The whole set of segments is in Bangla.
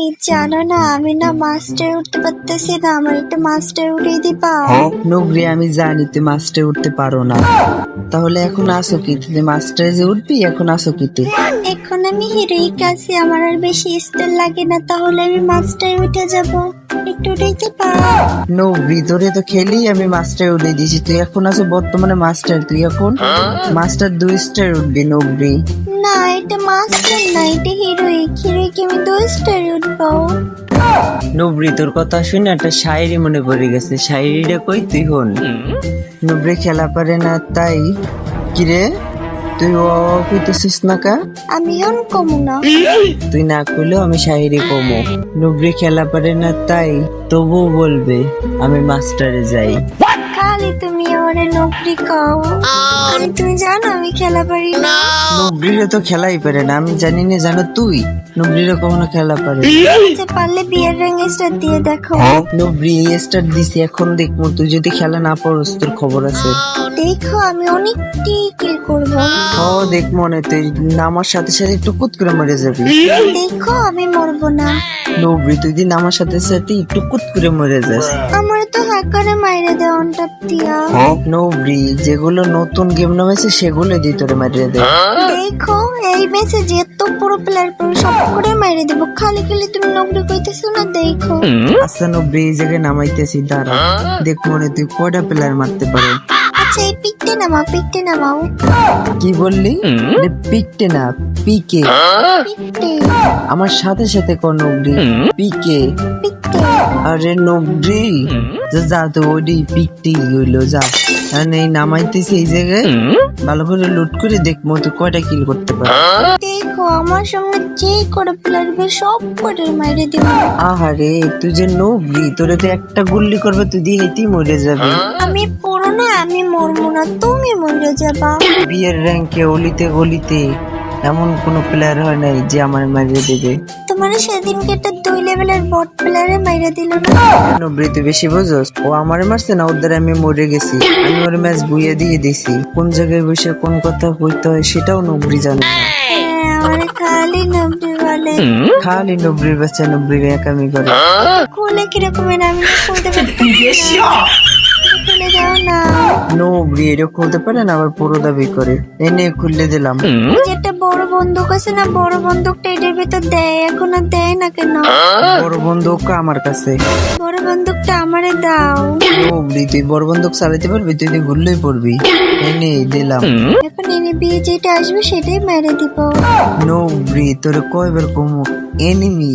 তুমি জানো না আমি না মাস্টার উঠতে পারতেছি না আমার একটা মাস্টার উঠিয়ে দিবা। নবরি আমি জানি তুই মাস্টারে উঠতে পারো না। তাহলে এখন আসো কি? তুই মাস্টারে যে উঠবি এখন আসো কি তুই এখন আমি হিরোইক আছি আমার আর বেশি স্টাইল লাগে না তাহলে আমি মাস্টার উঠে যাব। একটু উঠাইতে পারো নবরি তোরে তো খেলি আমি মাস্টারে উঠে দিয়েছি তুই এখন আছো বর্তমানে মাস্টার তুই এখন মাস্টার দুই স্টার উঠবি নবরি। না এটা মাস্টার না এটা হিরোইক হিরোইক আমি দু স্টার উঠবো। নবরি তোর কথা শুনে একটা শায়েরি মনে পড়ে গেছে। শায়েরিটা কই তুই হন? নবরি খেলা পারে না তাই কিরে তুই ও কইতেছিস না কা? আমি অন কমু না। তুই না করলেও আমি শায়েরি কমো। নবরি খেলা পারে না তাই তবুও বলবে আমি মাস্টারে যাই। খালি তুমি আমারে নকরি কও। খালি তুমি জানো আমি খেলা পারি না। নবরিরে তো খেলাই পারে না আমি জানি না জানো তুই? নবরিরে কখনো খেলা পারে যে পারলে বিয়ের রঙ স্টার দিয়ে দেখো। নবরি স্টার দিছি এখন দেখব তুই যদি খেলা না পারস তোর খবর আছে। দেখো আমি অনেকটি কিল করব। ও দেখ মনে তুই নামার সাথে সাথে টুকুত করে মরে যাবি। দেখো আমি মরবো না। নবরি তুই দিন আমার সাথে সাথে টুকুত করে মরে যাস। আমার মাইরে দে অন টপ দিয়া নবরি যেগুলো নতুন গেম নামেছে সেগুলো দি তোরে মাইরে দে। দেখো এই মেসে যে তো পুরো প্লেয়ার পুরো সব করে মাইরে দেব। খালি খালি তুমি নকরি কইতেছো না দেখো। আচ্ছা নবরি এই জায়গায় নামাইতেছি দাঁড়া। দেখ মনে তুই কয়টা প্লেয়ার মারতে পারো আচ্ছা এই পিকটে নামাও পিকটে নামাও। কি বললি? পিকটে না পিকে। পিকটে। আমার সাথে সাথে কর নবরি পিকে। পিকটে। আরে নবরি যা তো ওডি পিকটি হইল যা। আর এই নামাইতেছি এই জায়গায়। ভালো করে লুট করে দেখব তুই কয়টা কিল করতে পার। দেখো আমার সঙ্গে যে করে প্লেয়ার সব করে মাইরে দেবো। আহারে তুই যে নবরি তোরে তো একটা গুল্লি করবে তুই দিয়ে হেঁটেই মরে যাবে। আমি না আমি মরবো না তুমি মরে যাবা। বিয়ের র্যাঙ্কে অলিতে গলিতে এমন কোন প্লেয়ার হয় নাই যে আমার মারিয়ে দেবে। তোমার সেদিনকে একটা দুই লেভেলের বট প্লেয়ারে মাইরে দিল না? নবরি তুই বেশি বুঝোস? ও আমারে মারছে না ওর দ্বারা আমি মরে গেছি। আমি ওর ম্যাচ বুইয়ে দিয়ে দিছি। কোন জায়গায় বসে কোন কথা কইতে হয় সেটাও নবরি জানে না। হ্যাঁ, আমার খালি নবরি বলে। খালি বাচ্চা একামি করে। কিরকমের আমি তো খুলতে পারতাম না। খুলে দাও না। নবরি এটা খুলতে পারে না আবার পুরো দাবি করে। এনে খুললে দিলাম। ওই যে একটা বড় বন্দুক আছে না বড় বন্দুকটা এটার ভিতর দেয় এখন আর দেয় না কেন? বড় বন্দুক আমার কাছে। বড় বন্দুকটা আমারে দাও। নবরি তুই বড় বন্দুক চালাতে পারবি তুই তো ঘুরলেই পড়বি। এনে দিলাম। এখন এনে বিয়ে যেটা আসবে সেটাই মেরে দিব। নো নবরি তোর কয়বার কমু? এনিমি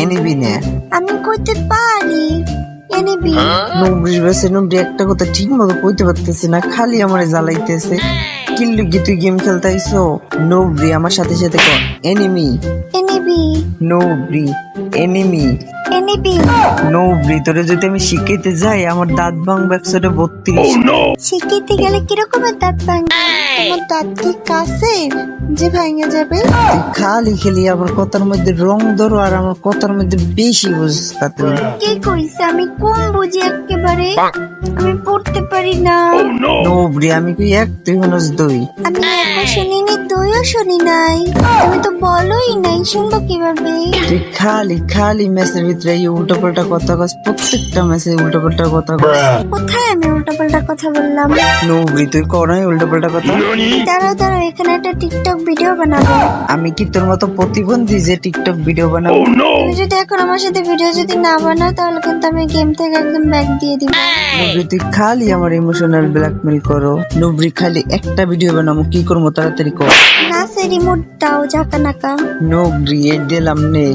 এনিমি না। আমি করতে পারি। এনে বিয়ে নবরির বাসে একটা কথা ঠিক মতো কইতে পারতেছে না খালি আমার জ্বালাইতেছে। কিল্লু কি তুই গেম খেলতে আইসো? নবরি আমার সাথে সাথে কর। এনিমি এনে বিয়ে নবরি এনিমি এনে বিয়ে তোরে যদি আমি শিখাইতে যাই আমার দাঁত ভাঙবে একশোটা বত্রিশ। শিখিতে গেলে কিরকমের দাঁত ভাঙবে? তোমার দাঁত কি কাছে যে ভাঙে যাবে? খালি খেলি আমার কথার মধ্যে রং ধরো আর আমার কথার মধ্যে বেশি বুঝ কি কে কইছে? আমি কম বুঝি একেবারে। আমি পড়তে পারি না। নো আমি কি এক তুই হনস দুই। আমি একও তুইও শুনি নাই। তুমি তো বলোই নাই শুনব কীভাবে? তুই খালি খালি ম্যাচের ভিতরে এই উল্টো পাল্টা কথা কস প্রত্যেকটা পাল্টা কথা কস। কোথায় আমি উল্টাপাল্টা কথা বললাম? তুই করাই উল্টো পাল্টা কথা দাঁড়াও দাঁড়াও এখানে একটা টিকটক ভিডিও বানাবো। আমি কি তোর মতো প্রতিবন্ধী যে টিকটক ভিডিও বানাবো? তুমি যদি এখন আমার সাথে ভিডিও যদি না বানাও তাহলে কিন্তু আমি গেম থেকে একদম ব্যাক দিয়ে দিব। নবরি তুই খালি আমার ইমোশনাল ব্ল্যাকমেল করো। নবরি খালি একটা ভিডিও বানাবো কি করব তাড়াতাড়ি কর। না সে রিমোট দাও ঝাঁকা নাকা নো এই দিলাম নেই